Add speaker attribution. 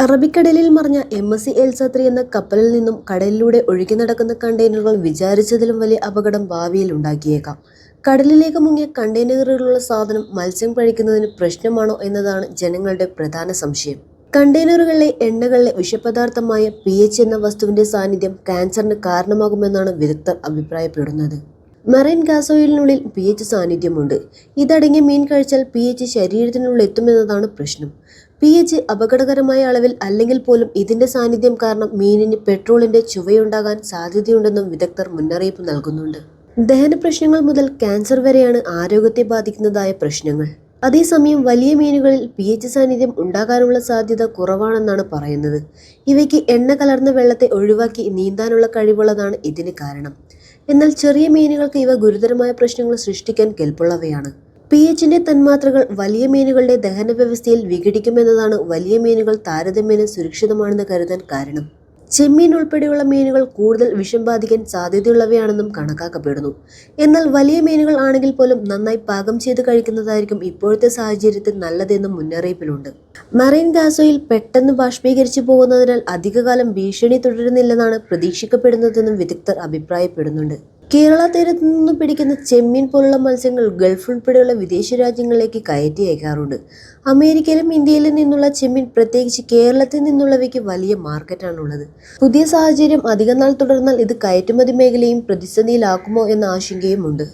Speaker 1: അറബിക്കടലിൽ മറിഞ്ഞ M S C എൽസത്രി എന്ന കപ്പലിൽ നിന്നും കടലിലൂടെ ഒഴുകി നടക്കുന്ന കണ്ടെയ്നറുകൾ വിചാരിച്ചതിലും വലിയ അപകടം ഭാവിയിൽ ഉണ്ടാക്കിയേക്കാം. കടലിലേക്ക് മുങ്ങിയ കണ്ടെയ്നറുകളിലുള്ള സാധനം മത്സ്യം കഴിക്കുന്നതിന് പ്രശ്നമാണോ എന്നതാണ് ജനങ്ങളുടെ പ്രധാന സംശയം. കണ്ടെയ്നറുകളിലെ എണ്ണകളിലെ വിഷപദാർത്ഥമായ പി എച്ച് എന്ന വസ്തുവിന്റെ സാന്നിധ്യം ക്യാൻസറിന് കാരണമാകുമെന്നാണ് വിദഗ്ധർ അഭിപ്രായപ്പെടുന്നത്. മറൈൻ ഗാസോയിലിനുള്ളിൽ പി എച്ച് സാന്നിധ്യമുണ്ട്. ഇതടങ്ങിയ മീൻ കഴിച്ചാൽ പി എച്ച് ശരീരത്തിനുള്ളിൽ എത്തുമെന്നതാണ് പ്രശ്നം. പി എച്ച് അപകടകരമായ അളവിൽ അല്ലെങ്കിൽ പോലും ഇതിന്റെ സാന്നിധ്യം കാരണം മീനിന് പെട്രോളിന്റെ ചുവയുണ്ടാകാൻ സാധ്യതയുണ്ടെന്നും വിദഗ്ധർ മുന്നറിയിപ്പ് നൽകുന്നുണ്ട്. ദഹന പ്രശ്നങ്ങൾ മുതൽ ക്യാൻസർ വരെയാണ് ആരോഗ്യത്തെ ബാധിക്കുന്നതായ പ്രശ്നങ്ങൾ. അതേസമയം വലിയ മീനുകളിൽ പി എച്ച് സാന്നിധ്യം ഉണ്ടാകാനുള്ള സാധ്യത കുറവാണെന്നാണ് പറയുന്നത്. ഇവയ്ക്ക് എണ്ണ കലർന്ന വെള്ളത്തെ ഒഴിവാക്കി നീന്താനുള്ള കഴിവുള്ളതാണ് ഇതിന് കാരണം. എന്നാൽ ചെറിയ മീനുകൾക്ക് ഇവ ഗുരുതരമായ പ്രശ്നങ്ങൾ സൃഷ്ടിക്കാൻ കെൽപ്പുള്ളവയാണ്. പി എച്ചിന്റെ തന്മാത്രകൾ വലിയ മീനുകളുടെ ദഹന വ്യവസ്ഥയിൽ വിഘടിക്കുമെന്നതാണ് വലിയ മീനുകൾ താരതമ്യേന സുരക്ഷിതമാണെന്ന് കരുതാൻ കാരണം. ചെമ്മീൻ ഉൾപ്പെടെയുള്ള മീനുകൾ കൂടുതൽ വിഷം ബാധിക്കാൻ സാധ്യതയുള്ളവയാണെന്നും കണക്കാക്കപ്പെടുന്നു. എന്നാൽ വലിയ മീനുകൾ ആണെങ്കിൽ പോലും നന്നായി പാകം ചെയ്ത് കഴിക്കുന്നതായിരിക്കും ഇപ്പോഴത്തെ സാഹചര്യത്തിൽ നല്ലതെന്നും മുന്നറിയിപ്പിലുണ്ട്. മറൈൻ ഗാസോയിൽ പെട്ടെന്ന് ബാഷ്പീകരിച്ചു പോകുന്നതിനാൽ അധികകാലം ഭീഷണി തുടരുന്നില്ലെന്നാണ് പ്രതീക്ഷിക്കപ്പെടുന്നതെന്നും വിദഗ്ധർ അഭിപ്രായപ്പെടുന്നുണ്ട്. കേരള തീരത്തു നിന്നും പിടിക്കുന്ന ചെമ്മീൻ പോലുള്ള മത്സ്യങ്ങൾ ഗൾഫ് ഉൾപ്പെടെയുള്ള വിദേശ രാജ്യങ്ങളിലേക്ക് കയറ്റി അയക്കാറുണ്ട്. അമേരിക്കയിലും ഇന്ത്യയിലും നിന്നുള്ള ചെമ്മീൻ പ്രത്യേകിച്ച് കേരളത്തിൽ നിന്നുള്ളവയ്ക്ക് വലിയ മാർക്കറ്റാണുള്ളത്. പുതിയ സാഹചര്യം അധികനാൾ തുടർന്നാൽ ഇത് കയറ്റുമതി മേഖലയും പ്രതിസന്ധിയിലാക്കുമോ എന്ന ആശങ്കയുമുണ്ട്.